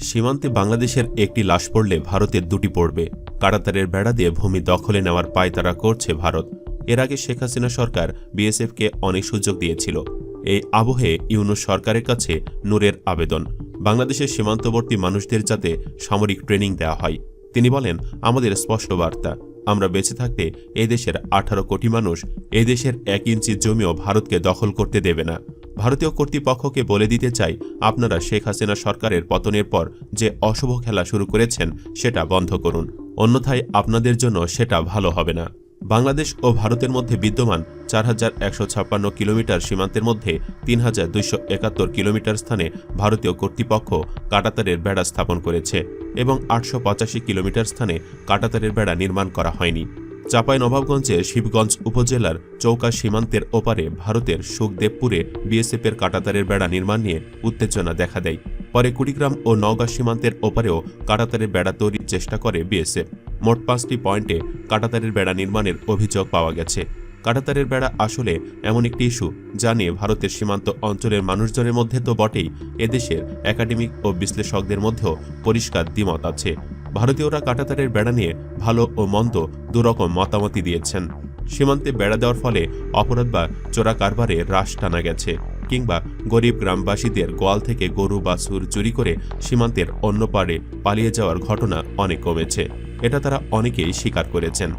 সীমান্তে বাংলাদেশের একটি লাশ পড়লে ভারতের দুটি পড়বে। কারাতারের বেড়া দিয়ে ভূমি দখলে নেওয়ার পায়তারা করছে ভারত। এর আগে শেখ হাসিনা সরকার বিএসএফকে অনেক সুযোগ দিয়েছিল। এই আবহে ইউনুস সরকারের কাছে নূরের আবেদন। বাংলাদেশের সীমান্তবর্তী মানুষদের যাতে সামরিক ট্রেনিং দেওয়া হয়। তিনি বলেন, আমাদের স্পষ্ট বার্তা, আমরা বেঁচে থাকতে এদেশের আঠারো কোটি মানুষ এদেশের এক ইঞ্চি জমিও ভারতকে দখল করতে দেবে না। ভারতীয় কর্তৃপক্ষকে বলে দিতে চাই, আপনারা শেখ হাসিনা সরকারের পতনের পর যে অশুভ খেলা শুরু করেছেন, সেটা বন্ধ করুন। অন্যথায় আপনাদের জন্য সেটা ভালো হবে না। বাংলাদেশ ও ভারতের মধ্যে বিদ্যমান চার হাজার একশো ছাপ্পান্ন কিলোমিটার সীমান্তের মধ্যে তিন হাজার দুইশো একাত্তর কিলোমিটার স্থানে ভারতীয় কর্তৃপক্ষ কাটাতারের বেড়া স্থাপন করেছে এবং আটশো পঁচাশি কিলোমিটার স্থানে কাটাতারের বেড়া নির্মাণ করা হয়নি। চাপাই নবাবগঞ্জের শিবগঞ্জ উপজেলার চৌকা সীমান্তের ওপারে ভারতের সুখদেবপুরে বিএসএফের কাটাতারের বেড়া নির্মাণ নিয়ে উত্তেজনা দেখা দেয়। পরে কুড়িগ্রাম ও নওগাঁ সীমান্তের ওপারেও কাটাতারের বেড়া তৈরির চেষ্টা করে বিএসএফ। মোট পাঁচটি পয়েন্টে কাটাতারের বেড়া নির্মাণের অভিযোগ পাওয়া গেছে। কাটাতারের বেড়া আসলে এমন একটি ইস্যু যা নিয়ে ভারতের সীমান্ত অঞ্চলের মানুষজনের মধ্যে তো বটেই, এদেশের একাডেমিক ও বিশ্লেষকদের মধ্যেও পরিষ্কার দ্বিমত আছে। ভারতীয়রা কাটাতারের বেড়া নিয়ে ভালো ও মন্দ দুরকম মতামতি দিয়েছেন। সীমান্তে বেড়া দেওয়ার ফলে অপরাধ বা চোরা কারবারে হ্রাস টানা গেছে কিংবা গরিব গ্রামবাসীদের গোয়াল থেকে গরু বা সুর চুরি করে সীমান্তের অন্য পারে পালিয়ে যাওয়ার ঘটনা অনেক কমেছে। এটা তারা অনেকেই স্বীকার করেছেন।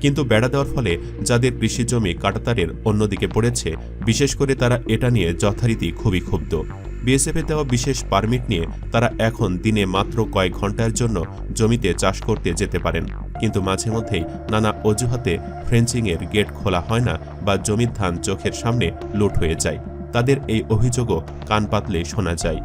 কিন্তু বেড়া দেওয়ার ফলে যাদের কৃষি জমি কাটাতারের অন্যদিকে পড়েছে, বিশেষ করে তারা এটা নিয়ে যথারীতি খুবই ক্ষুব্ধ। বিএসএফে দেওয়া বিশেষ পারমিট নিয়ে তারা এখন দিনে মাত্র কয়েক ঘণ্টার জন্য জমিতে চাষ করতে যেতে পারেন। কিন্তু মাঝে মধ্যেই নানা অজুহাতে ফ্রেঞ্চিংয়ের গেট খোলা হয় না বা জমির ধান চোখের সামনে লুট হয়ে যায়। তাদের এই অভিযোগও কান পাতলে শোনা যায়।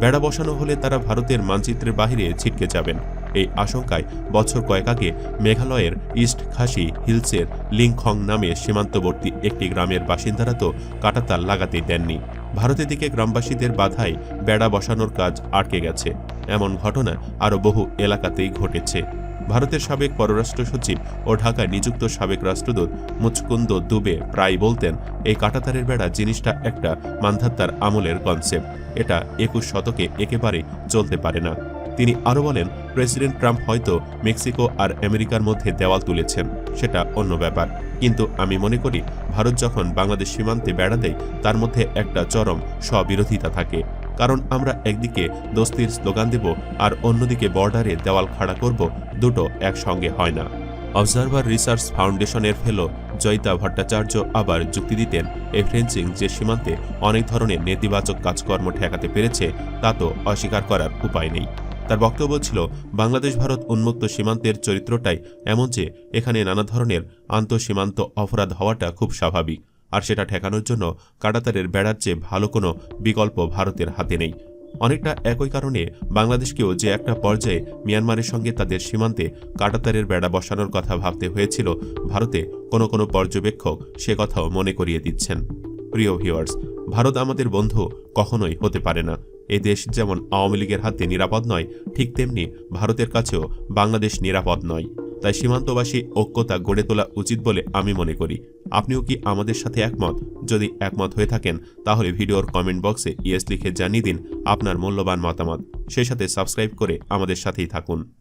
বেড়া বসানো হলে তারা ভারতের মানচিত্রের বাহিরে ছিটকে যাবেন। এই আশঙ্কায় বছর কয়েক আগে মেঘালয়ের ইস্ট খাসি হিলসের লিংখং নামে সীমান্তবর্তী একটি গ্রামের বাসিন্দারা তো কাটাতার লাগাতেই দেননি। ভারতের দিকে গ্রামবাসীদের বাধায় বেড়া বসানোর কাজ আটকে গেছে। এমন ঘটনা আরও বহু এলাকাতেই ঘটেছে। ভারতের সাবেক পররাষ্ট্র সচিব ও ঢাকায় নিযুক্ত সাবেক রাষ্ট্রদূত মুচকুন্দ দুবে প্রায় বলতেন, এই কাটাতারের বেড়া জিনিসটা একটা মান্ধাত্তার আমলের কনসেপ্ট এটা একুশ শতকে একেবারে চলতে পারে না। তিনি আরও বলেন, প্রেসিডেন্ট ট্রাম্প হয়তো মেক্সিকো আর আমেরিকার মধ্যে দেওয়াল তুলেছেন, সেটা অন্য ব্যাপার। কিন্তু আমি মনে করি, ভারত যখন বাংলাদেশ সীমান্তে বেড়া দেয়, তার মধ্যে একটা চরম স্ববিরোধিতা থাকে। কারণ আমরা একদিকে দোস্তির স্লোগান দেব আর অন্যদিকে বর্ডারে দেওয়াল খাড়া করব, দুটো একসঙ্গে হয় না। অবজারভার রিসার্চ ফাউন্ডেশনের ফেলো জয়িতা ভট্টাচার্য আবার যুক্তি দিতেন এই ফ্রেঞ্চিং যে সীমান্তে অনেক ধরনের নেতিবাচক কাজকর্ম ঠেকাতে পেরেছে, তা তো অস্বীকার করার উপায় নেই। তার বক্তব্য ছিল, বাংলাদেশ ভারত উন্মুক্ত সীমান্তের চরিত্রটাই এমন যে, এখানে নানা ধরনের আন্তঃসীমান্ত অপরাধ হওয়াটা খুব স্বাভাবিক। আর সেটা ঠেকানোর জন্য কাটাতারের বেড়ার চেয়ে ভালো কোনো বিকল্প ভারতের হাতে নেই। অনেকটা একই কারণে বাংলাদেশকেও যে একটা পর্যায়ে মিয়ানমারের সঙ্গে তাদের সীমান্তে কাটাতারের বেড়া বসানোর কথা ভাবতে হয়েছিল, ভারতে কোনো কোনো পর্যবেক্ষক সে কথাও মনে করিয়ে দিচ্ছেন। প্রিয় ভিউয়ার্স ভারত আমাদের বন্ধু কখনোই হতে পারে না। এই দেশ যেমন আওয়ামী লীগের হাতে নিরাপদ নয়, ঠিক তেমনি ভারতের কাছেও বাংলাদেশ নিরাপদ নয়। তাই সীমান্তবাসী ঐক্যতা গড়ে তোলা উচিত বলে আমি মনে করি। আপনিও কি আমাদের সাথে একমত? যদি একমত হয়ে থাকেন, তাহলে ভিডিওর কমেন্ট বক্সে ইয়েস লিখে জানিয়ে দিন আপনার মূল্যবান মতামত। সেই সাথে সাবস্ক্রাইব করে আমাদের সাথেই থাকুন।